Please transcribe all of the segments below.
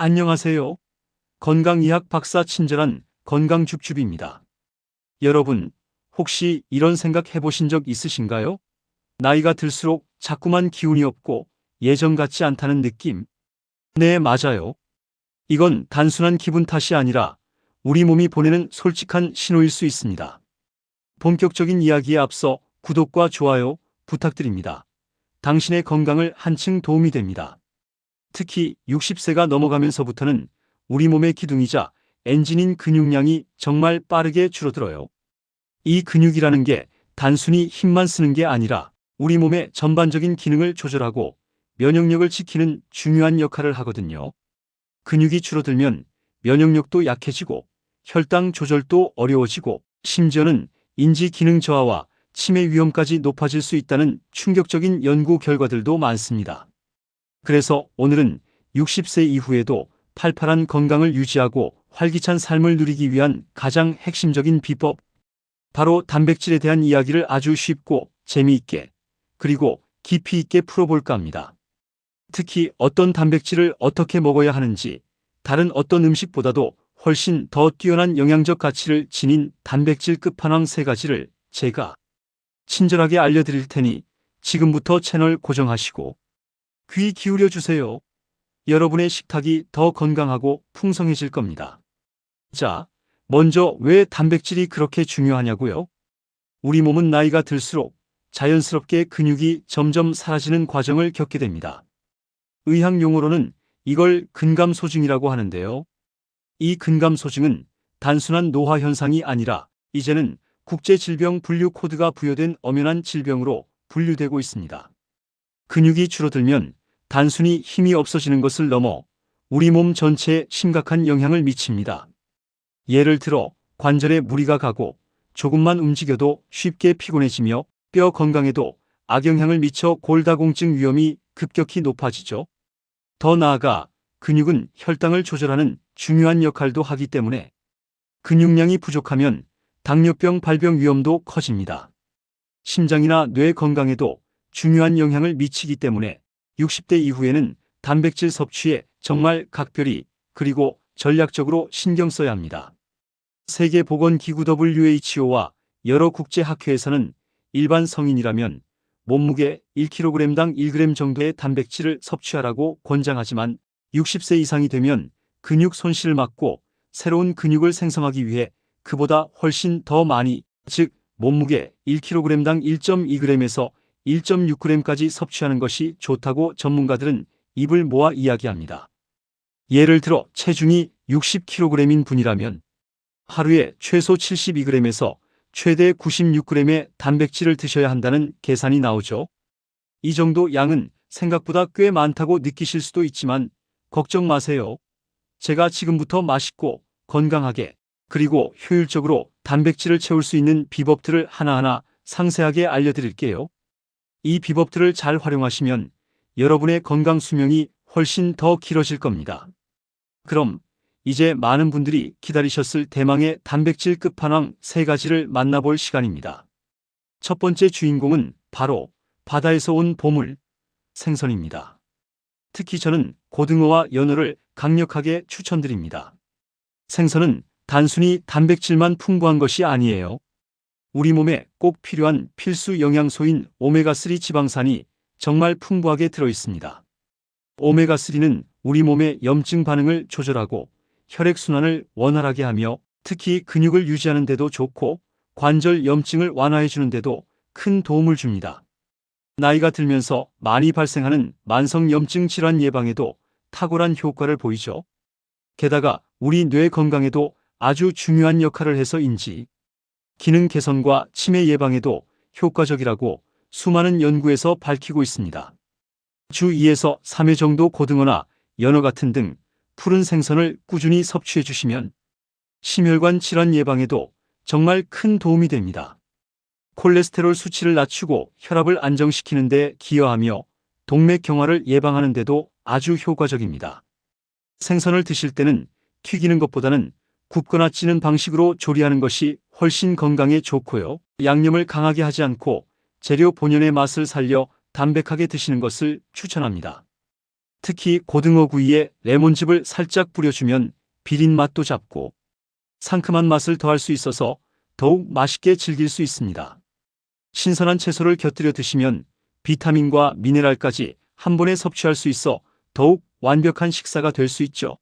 안녕하세요. 건강의학 박사 친절한 건강줍줍입니다. 여러분, 혹시 이런 생각 해보신 적 있으신가요? 나이가 들수록 자꾸만 기운이 없고 예전 같지 않다는 느낌? 네, 맞아요. 이건 단순한 기분 탓이 아니라 우리 몸이 보내는 솔직한 신호일 수 있습니다. 본격적인 이야기에 앞서 구독과 좋아요 부탁드립니다. 당신의 건강을 한층 도움이 됩니다. 특히 60세가 넘어가면서부터는 우리 몸의 기둥이자 엔진인 근육량이 정말 빠르게 줄어들어요. 이 근육이라는 게 단순히 힘만 쓰는 게 아니라 우리 몸의 전반적인 기능을 조절하고 면역력을 지키는 중요한 역할을 하거든요. 근육이 줄어들면 면역력도 약해지고 혈당 조절도 어려워지고 심지어는 인지 기능 저하와 치매 위험까지 높아질 수 있다는 충격적인 연구 결과들도 많습니다. 그래서 오늘은 60세 이후에도 팔팔한 건강을 유지하고 활기찬 삶을 누리기 위한 가장 핵심적인 비법, 바로 단백질에 대한 이야기를 아주 쉽고 재미있게 그리고 깊이 있게 풀어볼까 합니다. 특히 어떤 단백질을 어떻게 먹어야 하는지, 다른 어떤 음식보다도 훨씬 더 뛰어난 영양적 가치를 지닌 단백질 끝판왕 세 가지를 제가 친절하게 알려드릴 테니 지금부터 채널 고정하시고 귀 기울여 주세요. 여러분의 식탁이 더 건강하고 풍성해질 겁니다. 자, 먼저 왜 단백질이 그렇게 중요하냐고요? 우리 몸은 나이가 들수록 자연스럽게 근육이 점점 사라지는 과정을 겪게 됩니다. 의학 용어로는 이걸 근감소증이라고 하는데요. 이 근감소증은 단순한 노화 현상이 아니라 이제는 국제질병 분류 코드가 부여된 엄연한 질병으로 분류되고 있습니다. 근육이 줄어들면 단순히 힘이 없어지는 것을 넘어 우리 몸 전체에 심각한 영향을 미칩니다. 예를 들어 관절에 무리가 가고 조금만 움직여도 쉽게 피곤해지며 뼈 건강에도 악영향을 미쳐 골다공증 위험이 급격히 높아지죠. 더 나아가 근육은 혈당을 조절하는 중요한 역할도 하기 때문에 근육량이 부족하면 당뇨병 발병 위험도 커집니다. 심장이나 뇌 건강에도 중요한 영향을 미치기 때문에 60대 이후에는 단백질 섭취에 정말 각별히 그리고 전략적으로 신경 써야 합니다. 세계보건기구 WHO와 여러 국제학회에서는 일반 성인이라면 몸무게 1kg당 1g 정도의 단백질을 섭취하라고 권장하지만 60세 이상이 되면 근육 손실을 막고 새로운 근육을 생성하기 위해 그보다 훨씬 더 많이, 즉 몸무게 1kg당 1.2g에서 1.6g까지 섭취하는 것이 좋다고 전문가들은 입을 모아 이야기합니다. 예를 들어 체중이 60kg인 분이라면 하루에 최소 72g에서 최대 96g의 단백질을 드셔야 한다는 계산이 나오죠. 이 정도 양은 생각보다 꽤 많다고 느끼실 수도 있지만 걱정 마세요. 제가 지금부터 맛있고 건강하게 그리고 효율적으로 단백질을 채울 수 있는 비법들을 하나하나 상세하게 알려드릴게요. 이 비법들을 잘 활용하시면 여러분의 건강 수명이 훨씬 더 길어질 겁니다. 그럼 이제 많은 분들이 기다리셨을 대망의 단백질 끝판왕 세 가지를 만나볼 시간입니다. 첫 번째 주인공은 바로 바다에서 온 보물, 생선입니다. 특히 저는 고등어와 연어를 강력하게 추천드립니다. 생선은 단순히 단백질만 풍부한 것이 아니에요. 우리 몸에 꼭 필요한 필수 영양소인 오메가3 지방산이 정말 풍부하게 들어 있습니다. 오메가3는 우리 몸의 염증 반응을 조절하고 혈액순환을 원활하게 하며 특히 근육을 유지하는 데도 좋고 관절 염증을 완화해 주는 데도 큰 도움을 줍니다. 나이가 들면서 많이 발생하는 만성 염증 질환 예방에도 탁월한 효과를 보이죠. 게다가 우리 뇌 건강에도 아주 중요한 역할을 해서인지 기능 개선과 치매 예방에도 효과적이라고 수많은 연구에서 밝히고 있습니다. 주 2에서 3회 정도 고등어나 연어 같은 등 푸른 생선을 꾸준히 섭취해 주시면 심혈관 질환 예방에도 정말 큰 도움이 됩니다. 콜레스테롤 수치를 낮추고 혈압을 안정시키는 데 기여하며 동맥 경화를 예방하는 데도 아주 효과적입니다. 생선을 드실 때는 튀기는 것보다는 굽거나 찌는 방식으로 조리하는 것이 훨씬 건강에 좋고요. 양념을 강하게 하지 않고 재료 본연의 맛을 살려 담백하게 드시는 것을 추천합니다. 특히 고등어 구이에 레몬즙을 살짝 뿌려주면 비린 맛도 잡고 상큼한 맛을 더할 수 있어서 더욱 맛있게 즐길 수 있습니다. 신선한 채소를 곁들여 드시면 비타민과 미네랄까지 한 번에 섭취할 수 있어 더욱 완벽한 식사가 될 수 있죠.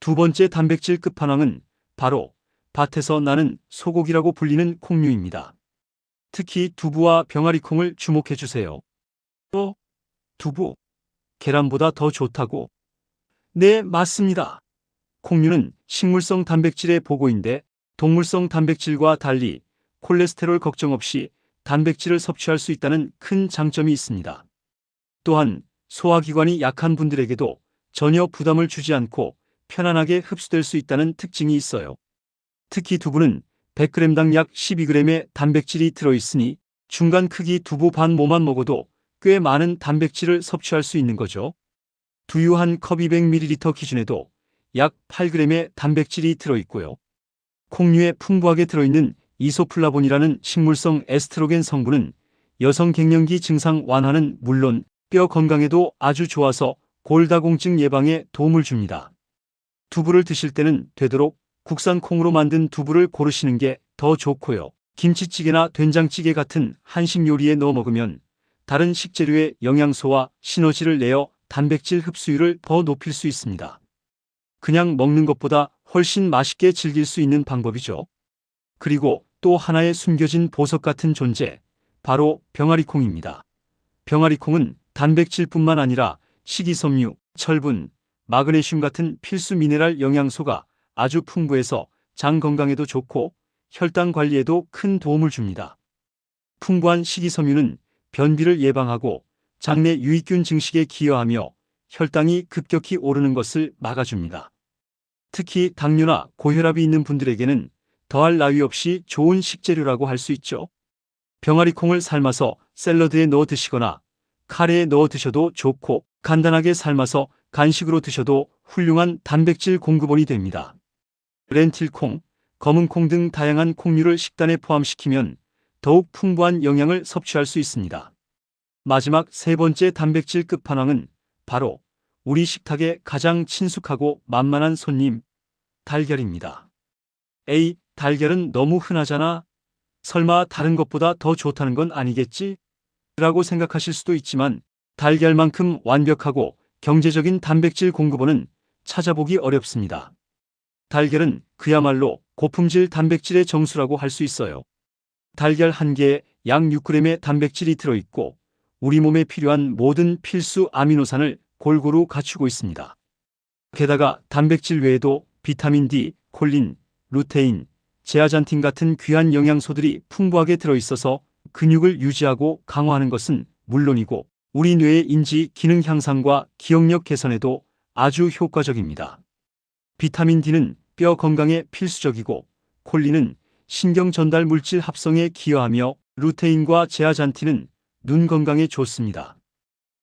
두 번째 단백질 끝판왕은 바로 밭에서 나는 소고기라고 불리는 콩류입니다. 특히 두부와 병아리 콩을 주목해 주세요. 또 두부, 계란보다 더 좋다고? 네, 맞습니다. 콩류는 식물성 단백질의 보고인데 동물성 단백질과 달리 콜레스테롤 걱정 없이 단백질을 섭취할 수 있다는 큰 장점이 있습니다. 또한 소화기관이 약한 분들에게도 전혀 부담을 주지 않고 편안하게 흡수될 수 있다는 특징이 있어요. 특히 두부는 100g당 약 12g의 단백질이 들어있으니 중간 크기 두부 반 모만 먹어도 꽤 많은 단백질을 섭취할 수 있는 거죠. 두유 한 컵 200ml 기준에도 약 8g의 단백질이 들어있고요. 콩류에 풍부하게 들어있는 이소플라본이라는 식물성 에스트로겐 성분은 여성 갱년기 증상 완화는 물론 뼈 건강에도 아주 좋아서 골다공증 예방에 도움을 줍니다. 두부를 드실 때는 되도록 국산 콩으로 만든 두부를 고르시는 게 더 좋고요. 김치찌개나 된장찌개 같은 한식 요리에 넣어 먹으면 다른 식재료의 영양소와 시너지를 내어 단백질 흡수율을 더 높일 수 있습니다. 그냥 먹는 것보다 훨씬 맛있게 즐길 수 있는 방법이죠. 그리고 또 하나의 숨겨진 보석 같은 존재, 바로 병아리콩입니다. 병아리콩은 단백질뿐만 아니라 식이섬유, 철분, 마그네슘 같은 필수 미네랄 영양소가 아주 풍부해서 장 건강에도 좋고 혈당 관리에도 큰 도움을 줍니다. 풍부한 식이섬유는 변비를 예방하고 장내 유익균 증식에 기여하며 혈당이 급격히 오르는 것을 막아줍니다. 특히 당뇨나 고혈압이 있는 분들에게는 더할 나위 없이 좋은 식재료라고 할 수 있죠. 병아리콩을 삶아서 샐러드에 넣어 드시거나 카레에 넣어 드셔도 좋고 간단하게 삶아서 간식으로 드셔도 훌륭한 단백질 공급원이 됩니다. 렌틸콩, 검은콩 등 다양한 콩류를 식단에 포함시키면 더욱 풍부한 영양을 섭취할 수 있습니다. 마지막 세 번째 단백질 끝판왕은 바로 우리 식탁에 가장 친숙하고 만만한 손님, 달걀입니다. 에이, 달걀은 너무 흔하잖아. 설마 다른 것보다 더 좋다는 건 아니겠지? 라고 생각하실 수도 있지만 달걀만큼 완벽하고 경제적인 단백질 공급원은 찾아보기 어렵습니다. 달걀은 그야말로 고품질 단백질의 정수라고 할 수 있어요. 달걀 한 개에 약 6g의 단백질이 들어있고 우리 몸에 필요한 모든 필수 아미노산을 골고루 갖추고 있습니다. 게다가 단백질 외에도 비타민 D, 콜린, 루테인, 제아잔틴 같은 귀한 영양소들이 풍부하게 들어있어서 근육을 유지하고 강화하는 것은 물론이고 우리 뇌의 인지 기능 향상과 기억력 개선에도 아주 효과적입니다. 비타민 D는 뼈 건강에 필수적이고 콜린은 신경 전달 물질 합성에 기여하며 루테인과 제아잔틴은 눈 건강에 좋습니다.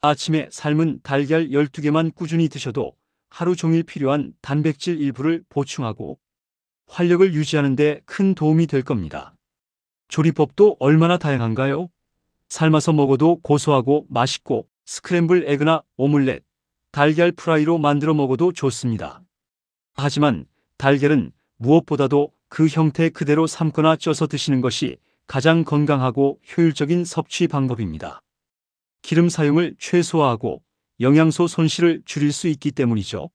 아침에 삶은 달걀 12개만 꾸준히 드셔도 하루 종일 필요한 단백질 일부를 보충하고 활력을 유지하는 데 큰 도움이 될 겁니다. 조리법도 얼마나 다양한가요? 삶아서 먹어도 고소하고 맛있고 스크램블 에그나 오믈렛, 달걀 프라이로 만들어 먹어도 좋습니다. 하지만 달걀은 무엇보다도 그 형태 그대로 삶거나 쪄서 드시는 것이 가장 건강하고 효율적인 섭취 방법입니다. 기름 사용을 최소화하고 영양소 손실을 줄일 수 있기 때문이죠.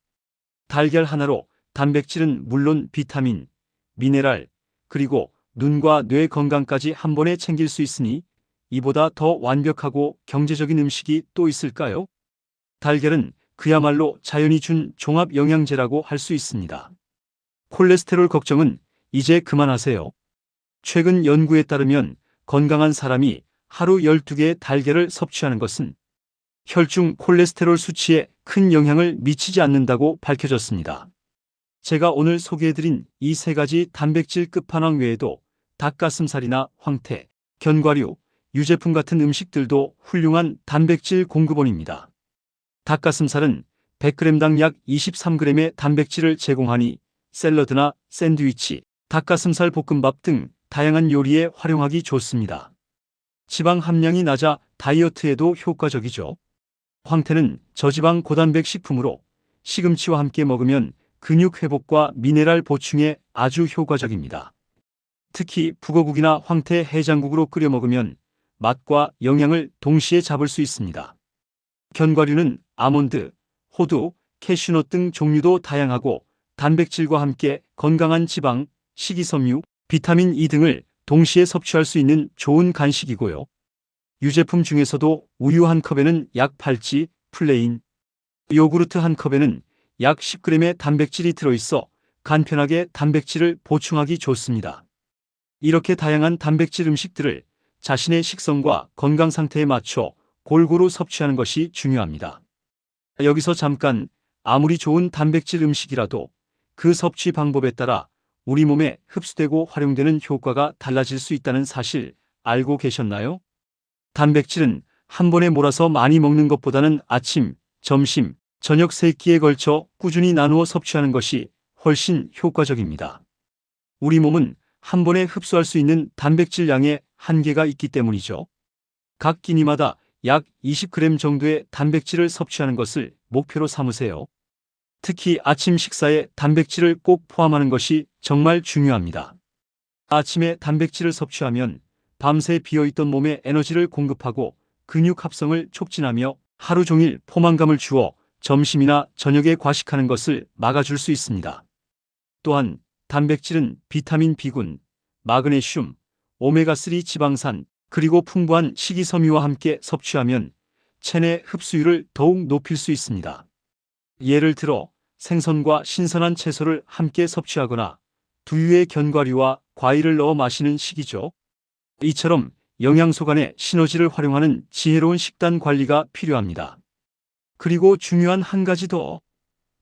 달걀 하나로 단백질은 물론 비타민, 미네랄, 그리고 눈과 뇌 건강까지 한 번에 챙길 수 있으니 이보다 더 완벽하고 경제적인 음식이 또 있을까요? 달걀은 그야말로 자연이 준 종합 영양제라고 할 수 있습니다. 콜레스테롤 걱정은 이제 그만하세요. 최근 연구에 따르면 건강한 사람이 하루 12개의 달걀을 섭취하는 것은 혈중 콜레스테롤 수치에 큰 영향을 미치지 않는다고 밝혀졌습니다. 제가 오늘 소개해드린 이 세 가지 단백질 끝판왕 외에도 닭가슴살이나 황태, 견과류, 유제품 같은 음식들도 훌륭한 단백질 공급원입니다. 닭가슴살은 100g당 약 23g의 단백질을 제공하니 샐러드나 샌드위치, 닭가슴살 볶음밥 등 다양한 요리에 활용하기 좋습니다. 지방 함량이 낮아 다이어트에도 효과적이죠. 황태는 저지방 고단백 식품으로 시금치와 함께 먹으면 근육 회복과 미네랄 보충에 아주 효과적입니다. 특히 북어국이나 황태 해장국으로 끓여 먹으면 맛과 영양을 동시에 잡을 수 있습니다. 견과류는 아몬드, 호두, 캐슈넛 등 종류도 다양하고 단백질과 함께 건강한 지방, 식이섬유, 비타민 E 등을 동시에 섭취할 수 있는 좋은 간식이고요. 유제품 중에서도 우유 한 컵에는 약 8지, 플레인, 요구르트 한 컵에는 약 10g의 단백질이 들어있어 간편하게 단백질을 보충하기 좋습니다. 이렇게 다양한 단백질 음식들을 자신의 식성과 건강 상태에 맞춰 골고루 섭취하는 것이 중요합니다. 여기서 잠깐 아무리 좋은 단백질 음식이라도 그 섭취 방법에 따라 우리 몸에 흡수되고 활용되는 효과가 달라질 수 있다는 사실 알고 계셨나요? 단백질은 한 번에 몰아서 많이 먹는 것보다는 아침, 점심, 저녁 세 끼에 걸쳐 꾸준히 나누어 섭취하는 것이 훨씬 효과적입니다. 우리 몸은 한 번에 흡수할 수 있는 단백질 양의 한계가 있기 때문이죠. 각 끼니마다 약 20g 정도의 단백질을 섭취하는 것을 목표로 삼으세요. 특히 아침 식사에 단백질을 꼭 포함하는 것이 정말 중요합니다. 아침에 단백질을 섭취하면 밤새 비어있던 몸에 에너지를 공급하고 근육 합성을 촉진하며 하루 종일 포만감을 주어 점심이나 저녁에 과식하는 것을 막아줄 수 있습니다. 또한 단백질은 비타민 B군, 마그네슘, 오메가3 지방산, 그리고 풍부한 식이섬유와 함께 섭취하면 체내 흡수율을 더욱 높일 수 있습니다. 예를 들어 생선과 신선한 채소를 함께 섭취하거나 두유에 견과류와 과일을 넣어 마시는 식이죠. 이처럼 영양소 간의 시너지를 활용하는 지혜로운 식단 관리가 필요합니다. 그리고 중요한 한 가지 더.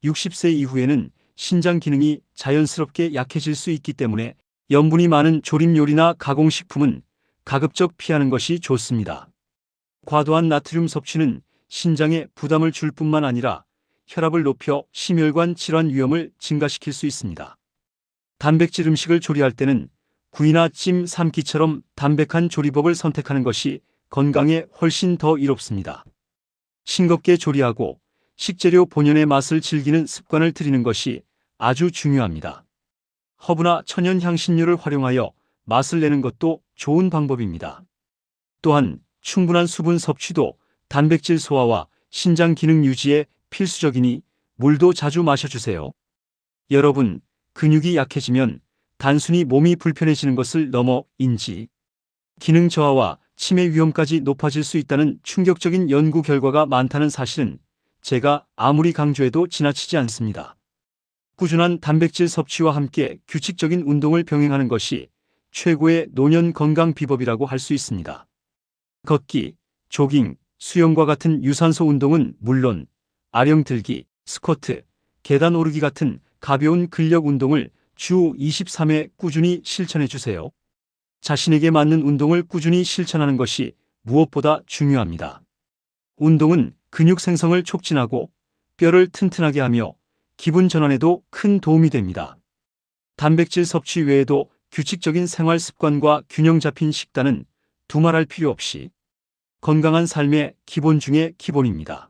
60세 이후에는 신장 기능이 자연스럽게 약해질 수 있기 때문에 염분이 많은 조림 요리나 가공식품은 가급적 피하는 것이 좋습니다. 과도한 나트륨 섭취는 신장에 부담을 줄 뿐만 아니라 혈압을 높여 심혈관 질환 위험을 증가시킬 수 있습니다. 단백질 음식을 조리할 때는 구이나 찜, 삶기처럼 담백한 조리법을 선택하는 것이 건강에 훨씬 더 이롭습니다. 싱겁게 조리하고 식재료 본연의 맛을 즐기는 습관을 들이는 것이 아주 중요합니다. 허브나 천연 향신료를 활용하여 맛을 내는 것도 좋은 방법입니다. 또한 충분한 수분 섭취도 단백질 소화와 신장 기능 유지에 필수적이니 물도 자주 마셔주세요. 여러분, 근육이 약해지면 단순히 몸이 불편해지는 것을 넘어 인지, 기능 저하와 치매 위험까지 높아질 수 있다는 충격적인 연구 결과가 많다는 사실은 제가 아무리 강조해도 지나치지 않습니다. 꾸준한 단백질 섭취와 함께 규칙적인 운동을 병행하는 것이 최고의 노년 건강 비법이라고 할 수 있습니다. 걷기, 조깅, 수영과 같은 유산소 운동은 물론 아령 들기, 스쿼트, 계단 오르기 같은 가벼운 근력 운동을 주 23회 꾸준히 실천해 주세요. 자신에게 맞는 운동을 꾸준히 실천하는 것이 무엇보다 중요합니다. 운동은 근육 생성을 촉진하고 뼈를 튼튼하게 하며 기분 전환에도 큰 도움이 됩니다. 단백질 섭취 외에도 규칙적인 생활 습관과 균형 잡힌 식단은 두말할 필요 없이 건강한 삶의 기본 중의 기본입니다.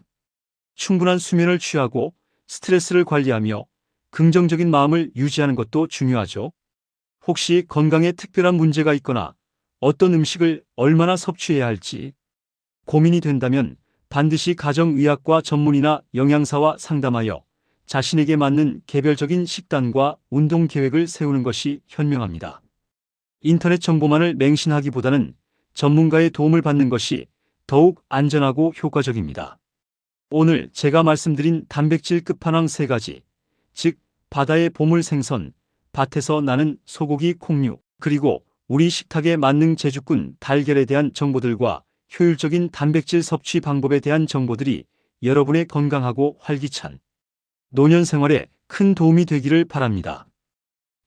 충분한 수면을 취하고 스트레스를 관리하며 긍정적인 마음을 유지하는 것도 중요하죠. 혹시 건강에 특별한 문제가 있거나 어떤 음식을 얼마나 섭취해야 할지 고민이 된다면 반드시 가정의학과 전문의나 영양사와 상담하여 자신에게 맞는 개별적인 식단과 운동 계획을 세우는 것이 현명합니다. 인터넷 정보만을 맹신하기보다는 전문가의 도움을 받는 것이 더욱 안전하고 효과적입니다. 오늘 제가 말씀드린 단백질 끝판왕 세 가지, 즉 바다의 보물 생선, 밭에서 나는 소고기 콩류, 그리고 우리 식탁에 만능 제주꾼 달걀에 대한 정보들과 효율적인 단백질 섭취 방법에 대한 정보들이 여러분의 건강하고 활기찬 노년 생활에 큰 도움이 되기를 바랍니다.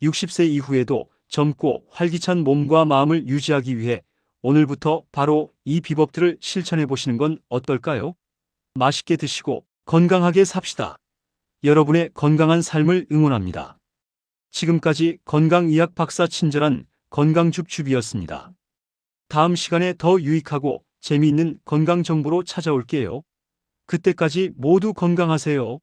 60세 이후에도 젊고 활기찬 몸과 마음을 유지하기 위해 오늘부터 바로 이 비법들을 실천해 보시는 건 어떨까요? 맛있게 드시고 건강하게 삽시다. 여러분의 건강한 삶을 응원합니다. 지금까지 건강의학 박사 친절한 건강줍줍이었습니다. 다음 시간에 더 유익하고 재미있는 건강 정보로 찾아올게요. 그때까지 모두 건강하세요.